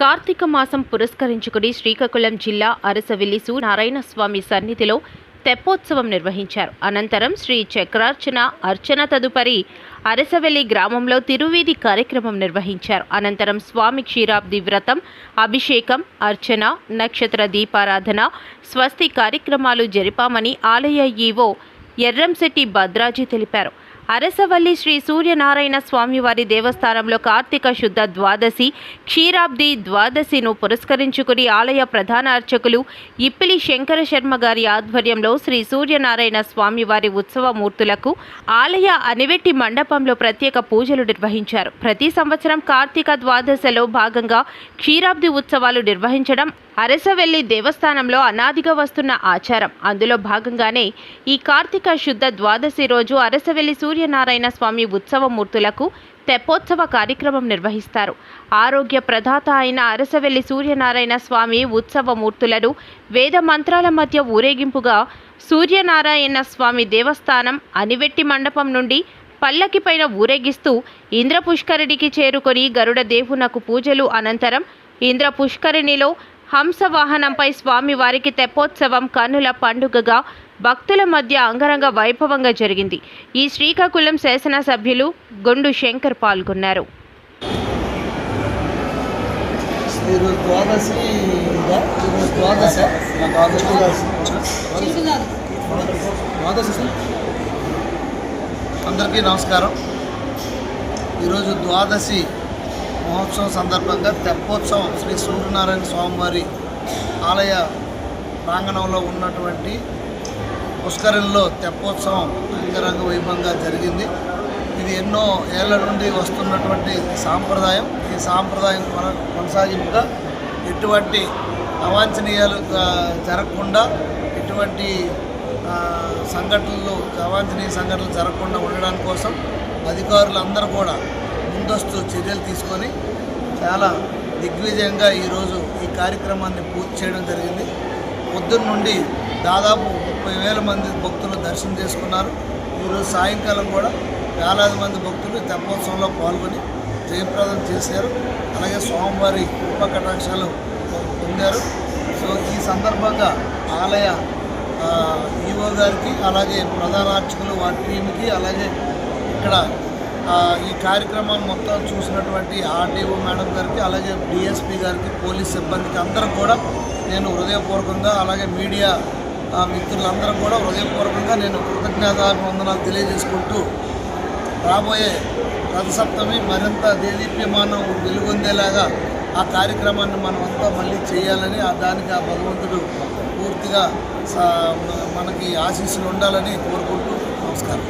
కార్తీక మాసం పురస్కరించుకుని శ్రీకాకుళం జిల్లా అరసవిల్లి నారాయణస్వామి సన్నిధిలో తెప్పోత్సవం నిర్వహించారు. అనంతరం శ్రీ చక్రార్చన అర్చన తదుపరి అరసవెల్లి గ్రామంలో తిరువీధి కార్యక్రమం నిర్వహించారు. అనంతరం స్వామి క్షీరాబ్ది వ్రతం అభిషేకం అర్చన నక్షత్ర దీపారాధన స్వస్తి కార్యక్రమాలు జరిపామని ఆలయ ఈవో ఎర్రంశెట్టి భద్రాజీ తెలిపారు. అరసవల్లి శ్రీ సూర్యనారాయణ స్వామివారి దేవస్థానంలో కార్తీక శుద్ధ ద్వాదశి క్షీరాబ్ది ద్వాదశిను పురస్కరించుకుని ఆలయ ప్రధాన అర్చకులు ఇప్పిలి శంకర శర్మ గారి ఆధ్వర్యంలో శ్రీ సూర్యనారాయణ స్వామివారి ఉత్సవ మూర్తులకు ఆలయ అనివెట్టి మండపంలో ప్రత్యేక పూజలు నిర్వహించారు. ప్రతి సంవత్సరం కార్తీక ద్వాదశలో భాగంగా క్షీరాబ్ది ఉత్సవాలు నిర్వహించడం అరసవెల్లి దేవస్థానంలో అనాదిగా వస్తున్న ఆచారం. అందులో భాగంగానే ఈ కార్తీక శుద్ధ ద్వాదశి రోజు అరసవెల్లి సూర్యనారాయణ స్వామి ఉత్సవ మూర్తులకు తెప్పోత్సవ కార్యక్రమం నిర్వహిస్తారు. ఆరోగ్య ప్రదాత అయిన అరసవెల్లి సూర్యనారాయణ స్వామి ఉత్సవ మూర్తులను వేద మంత్రాల మధ్య ఊరేగింపుగా సూర్యనారాయణ స్వామి దేవస్థానం అనివెట్టి మండపం నుండి పల్లకి పైన ఊరేగిస్తూ ఇంద్ర పుష్కరిణికి చేరుకొని గరుడ దేవునకు పూజలు అనంతరం ఇంద్ర పుష్కరిణిలో హంస వాహనంపై స్వామివారికి తెప్పోత్సవం కన్నుల పండుగగా భక్తుల మధ్య అంగరంగ వైభవంగా జరిగింది. ఈ శ్రీకాకుళం శాసనసభ్యులు గొండు శంకర్ పాల్గొన్నారు. అందరికీ నమస్కారం. ఈరోజు ద్వాదశి మహోత్సవం సందర్భంగా తెప్పోత్సవం శ్రీ సూర్యనారాయణ స్వామివారి ఆలయ ప్రాంగణంలో ఉన్నటువంటి పుష్కరంలో తెప్పోత్సవం అంగరంగ వైభవంగా జరిగింది. ఇది ఎన్నో ఏళ్ళ నుండి వస్తున్నటువంటి సాంప్రదాయం. ఈ సాంప్రదాయం కొన- కొనసాగింపుగా ఎటువంటి అవాంఛనీయాలు జరగకుండా ఎటువంటి సంఘటనలు అవాంఛనీయ సంఘటనలు జరగకుండా ఉండడానికి కోసం అధికారులందరూ కూడా ముందస్తు చర్యలు తీసుకొని చాలా దిగ్విజయంగా ఈరోజు ఈ కార్యక్రమాన్ని పూర్తి చేయడం జరిగింది. పొద్దున్న నుండి దాదాపు ముప్పై వేల మంది భక్తులు దర్శనం చేసుకున్నారు. ఈరోజు సాయంకాలం కూడా వేలాది మంది భక్తులు తెప్పోత్సవంలో పాల్గొని జయప్రదం చేశారు. అలాగే స్వామివారి కృపకటాక్షాలు పొందారు. సో ఈ సందర్భంగా ఆలయ ఈవో గారికి అలాగే ప్రధాన అర్చకులు వారి టీంకి అలాగే ఇక్కడ ఈ కార్యక్రమాన్ని మొత్తం చూసినటువంటి ఆర్డీఓ మేడం గారికి అలాగే డిఎస్పీ గారికి పోలీస్ సిబ్బందికి అందరూ కూడా నేను హృదయపూర్వకంగా అలాగే మీడియా మిత్రులందరూ కూడా హృదయపూర్వకంగా నేను కృతజ్ఞతాభివందనాలు తెలియజేసుకుంటూ రాబోయే రథసప్తమి మరింత దేదీప్యమానం వెలుగొందేలాగా ఆ కార్యక్రమాన్ని మనం అంతా మళ్ళీ చేయాలని ఆ దానికి ఆ భగవంతుడు పూర్తిగా సా- మనకి ఆశీస్సులు ఉండాలని కోరుకుంటూ నమస్కారం.